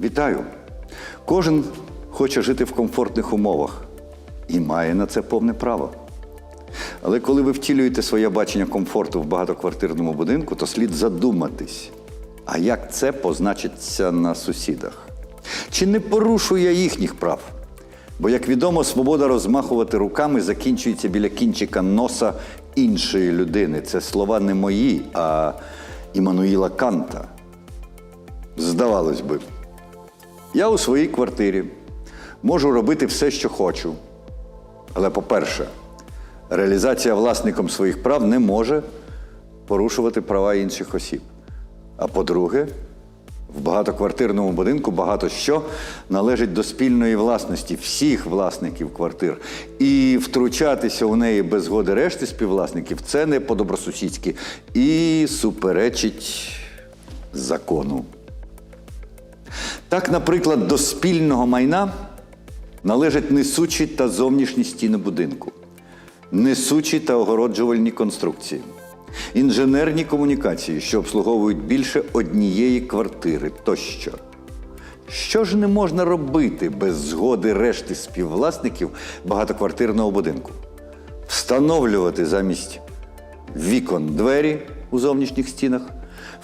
Вітаю! Кожен хоче жити в комфортних умовах і має на це повне право. Але коли ви втілюєте своє бачення комфорту в багатоквартирному будинку, то слід задуматись, а як це позначиться на сусідах? Чи не порушує їхніх прав? Бо, як відомо, свобода розмахувати руками закінчується біля кінчика носа іншої людини. Це слова не мої, а Іммануїла Канта. Здавалось би, я у своїй квартирі можу робити все, що хочу. Але, по-перше, реалізація власником своїх прав не може порушувати права інших осіб. А по-друге, в багатоквартирному будинку багато що належить до спільної власності всіх власників квартир. І втручатися у неї без згоди решти співвласників це не по-добросусідськи і суперечить закону. Так, наприклад, до спільного майна належать несучі та зовнішні стіни будинку, несучі та огороджувальні конструкції, інженерні комунікації, що обслуговують більше однієї квартири тощо. Що ж не можна робити без згоди решти співвласників багатоквартирного будинку? Встановлювати замість вікон двері у зовнішніх стінах,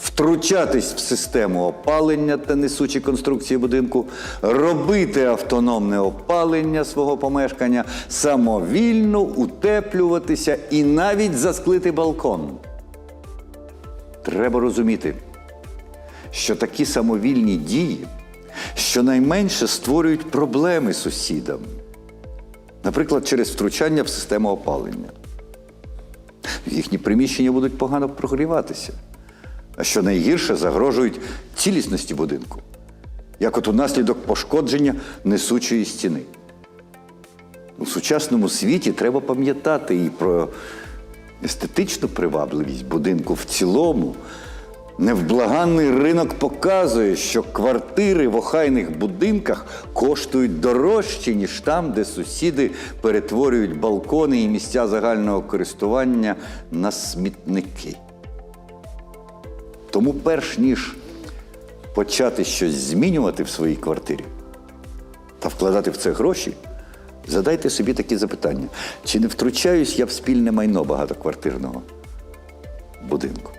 втручатись в систему опалення та несучі конструкції будинку, робити автономне опалення свого помешкання, самовільно утеплюватися і навіть засклити балкон. Треба розуміти, що такі самовільні дії щонайменше створюють проблеми сусідам, наприклад, через втручання в систему опалення. Їхні приміщення будуть погано прогріватися, а що найгірше загрожують цілісності будинку, як от унаслідок пошкодження несучої стіни. У сучасному світі треба пам'ятати і про естетичну привабливість будинку в цілому. Невблаганний ринок показує, що квартири в охайних будинках коштують дорожче, ніж там, де сусіди перетворюють балкони і місця загального користування на смітники. Тому, перш ніж почати щось змінювати в своїй квартирі та вкладати в це гроші, задайте собі такі запитання: чи не втручаюсь я в спільне майно багатоквартирного будинку?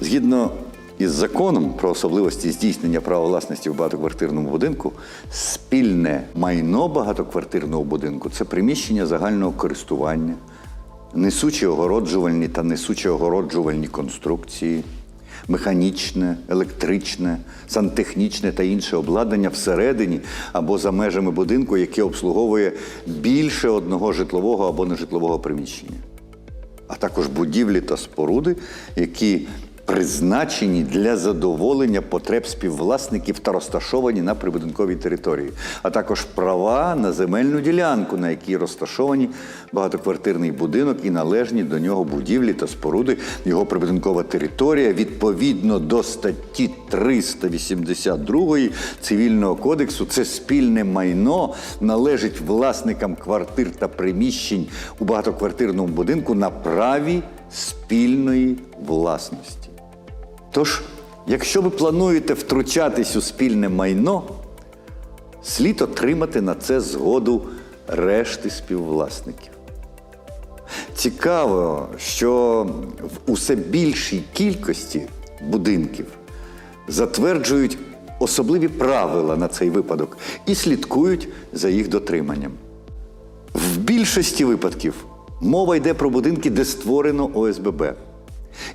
Згідно із законом про особливості здійснення права власності в багатоквартирному будинку, спільне майно багатоквартирного будинку це приміщення загального користування, несучі огороджувальні та несучі огороджувальні конструкції, механічне, електричне, сантехнічне та інше обладнання всередині або за межами будинку, яке обслуговує більше одного житлового або нежитлового приміщення. А також будівлі та споруди, які призначені для задоволення потреб співвласників та розташовані на прибудинковій території, а також права на земельну ділянку, на якій розташовані багатоквартирний будинок і належні до нього будівлі та споруди, його прибудинкова територія відповідно до статті 382 Цивільного кодексу. Це спільне майно належить власникам квартир та приміщень у багатоквартирному будинку на праві спільної власності. Тож, якщо ви плануєте втручатись у спільне майно, слід отримати на це згоду решти співвласників. Цікаво, що в усе більшій кількості будинків затверджують особливі правила на цей випадок і слідкують за їх дотриманням. В більшості випадків мова йде про будинки, де створено ОСББ.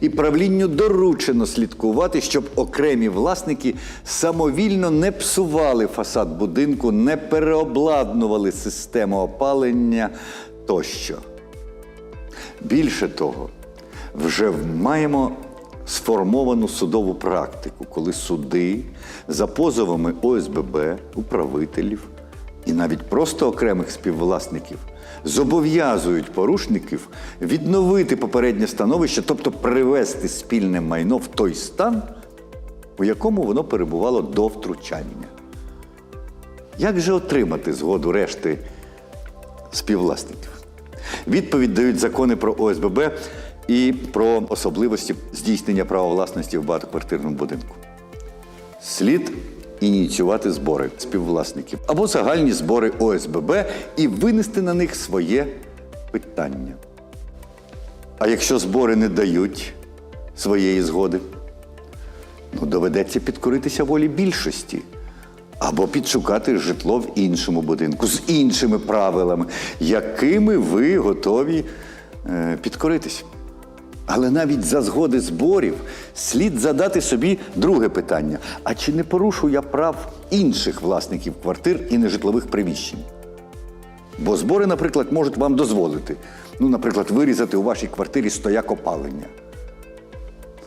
І правлінню доручено слідкувати, щоб окремі власники самовільно не псували фасад будинку, не переобладнували систему опалення тощо. Більше того, вже маємо сформовану судову практику, коли суди за позовами ОСББ, управителів і навіть просто окремих співвласників зобов'язують порушників відновити попереднє становище, тобто привести спільне майно в той стан, у якому воно перебувало до втручання. Як же отримати згоду решти співвласників? Відповідь дають закони про ОСББ і про особливості здійснення права власності в багатоквартирному будинку. Слід ініціювати збори співвласників або загальні збори ОСББ і винести на них своє питання. А якщо збори не дають своєї згоди, ну, доведеться підкоритися волі більшості. Або підшукати житло в іншому будинку з іншими правилами, якими ви готові е, підкоритись. Але навіть за згоди зборів слід задати собі друге питання: а чи не порушую я прав інших власників квартир і нежитлових приміщень? Бо збори, наприклад, можуть вам дозволити, ну, наприклад, вирізати у вашій квартирі стояк опалення.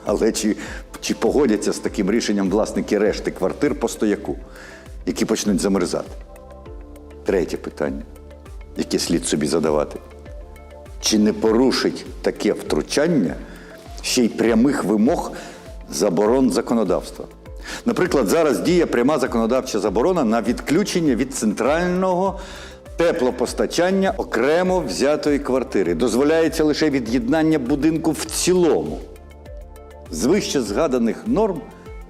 Але чи, чи погодяться з таким рішенням власники решти квартир по стояку, які почнуть замерзати? Третє питання, яке слід собі задавати. Чи не порушить таке втручання ще й прямих вимог заборон законодавства? Наприклад, зараз діє пряма законодавча заборона на відключення від центрального теплопостачання окремо взятої квартири. Дозволяється лише від'єднання будинку в цілому. З вище згаданих норм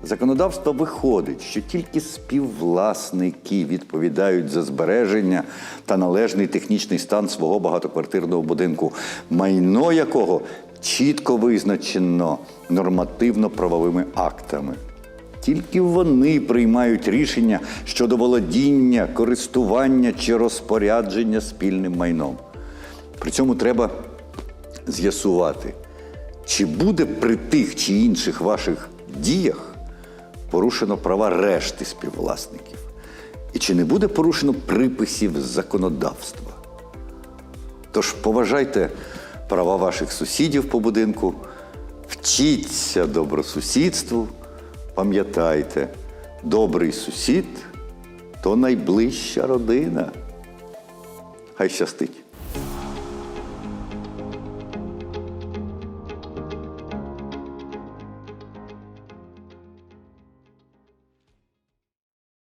законодавство виходить, що тільки співвласники відповідають за збереження та належний технічний стан свого багатоквартирного будинку, майно якого чітко визначено нормативно-правовими актами. Тільки вони приймають рішення щодо володіння, користування чи розпорядження спільним майном. При цьому треба з'ясувати, чи буде при тих чи інших ваших діях порушено права решти співвласників? І чи не буде порушено приписів законодавства? Тож поважайте права ваших сусідів по будинку, вчіться добросусідству, пам'ятайте, добрий сусід то найближча родина. Хай щастить!